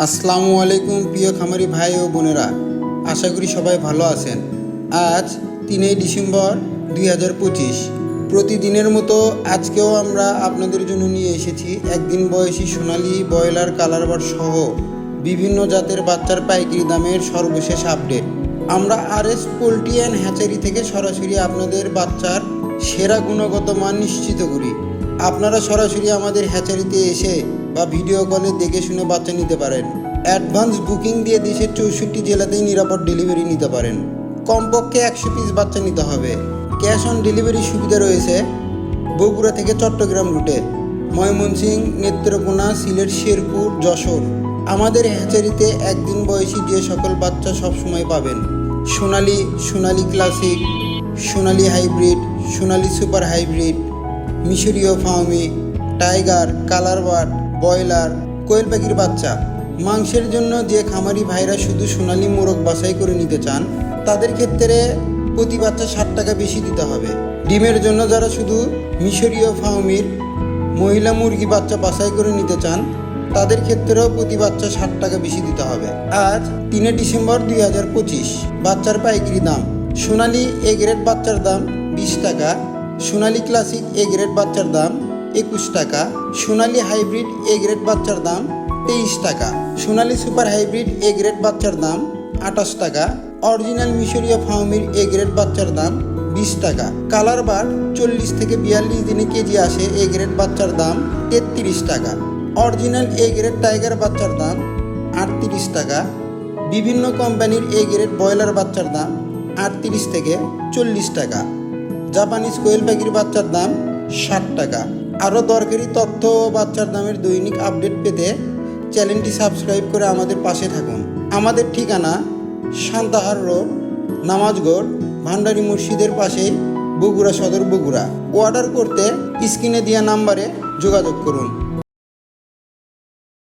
আসসালামু আলাইকুম প্রিয় খামারি ভাই ও বোনেরা। আশা করি সবাই ভালো আছেন। আজ তিনই ডিসেম্বর দুই হাজার পঁচিশ। প্রতিদিনের মতো আজকেও আমরা আপনাদের জন্য নিয়ে এসেছি একদিন বয়সী সোনালি ব্রয়লার কালারবার সহ বিভিন্ন জাতের বাচ্চার পাইকারি দামের সর্বশেষ আপডেট। আমরা R S poultry and hatchery থেকে সরাসরি আপনাদের বাচ্চার সেরা গুণগত মান নিশ্চিত করি। আপনারা সরাসরি আমাদের হ্যাচারিতে এসে বা ভিডিও কলে দেখে শুনে বাচ্চা নিতে পারেন। অ্যাডভান্স বুকিং দিয়ে দেশের চৌষট্টি জেলাতেই নিরাপদ ডেলিভারি নিতে পারেন। কমপক্ষে একশো পিস বাচ্চা নিতে হবে। ক্যাশ অন ডেলিভারি সুবিধা রয়েছে বগুড়া থেকে চট্টগ্রাম রুটে। ময়মনসিং, নেত্রকোনা, সিলেট, শেরপুর, যশোর। আমাদের হ্যাচারিতে একদিন বয়সী যে সকল বাচ্চা সবসময় পাবেন। Sonali Sonali classic Sonali hybrid Sonali super hybrid মিশরীয় ফাউমি, টাইগার কালারবার্ড ব্রয়লার, কোয়েল পাখির বাচ্চা। মাংসের জন্য যে খামারি ভাইরা শুধু সোনালি মোরগ বাছাই করে নিতে চান, তাদের ক্ষেত্রে প্রতি বাচ্চা ষাট টাকা বেশি দিতে হবে। ডিমের জন্য যারা শুধু মিশরীয় ফাউমির মহিলা মুরগি বাচ্চা বাছাই করে নিতে চান, তাদের ক্ষেত্রেও প্রতি বাচ্চা ষাট টাকা বেশি দিতে হবে। আজ তিনে ডিসেম্বর দুই হাজার পঁচিশ, বাচ্চার পাইকারি দাম। সোনালি এ গ্রেড বাচ্চার দাম বিশ টাকা সোনালি ক্লাসিক এ গ্রেড বাচ্চার দাম একুশ টাকা, সোনালি হাইব্রিড এ গ্রেড বাচ্চার দাম তেইশ টাকা, Sonali super hybrid A grade বাচ্চার দাম আঠাশ টাকা, অরিজিনাল মিশরীয় ফার্মির এ গ্রেড বাচ্চার দাম বিশ টাকা, কালার বার চল্লিশ থেকে বিয়াল্লিশ দিনে কেজি আসে এ গ্রেড বাচ্চার দাম তেত্রিশ টাকা, অরিজিনাল এ গ্রেড টাইগার বাচ্চার দাম আটত্রিশ টাকা, বিভিন্ন কোম্পানির এ গ্রেড ব্রয়লার বাচ্চার দাম আটত্রিশ থেকে চল্লিশ টাকা। জাপানিজ কোয়েল পাখির বাচ্চার দাম ষাট টাকা। আরও দরকারি তথ্য ও বাচ্চার দামের দৈনিক আপডেট পেতে চ্যানেলটি সাবস্ক্রাইব করে আমাদের পাশে থাকুন। আমাদের ঠিকানা সান্তাহার রোড, নামাজগড়, ভান্ডারী মসজিদের পাশে বগুড়া সদর বগুড়া। অর্ডার করতে স্ক্রিনে দেওয়া নাম্বারে যোগাযোগ করুন।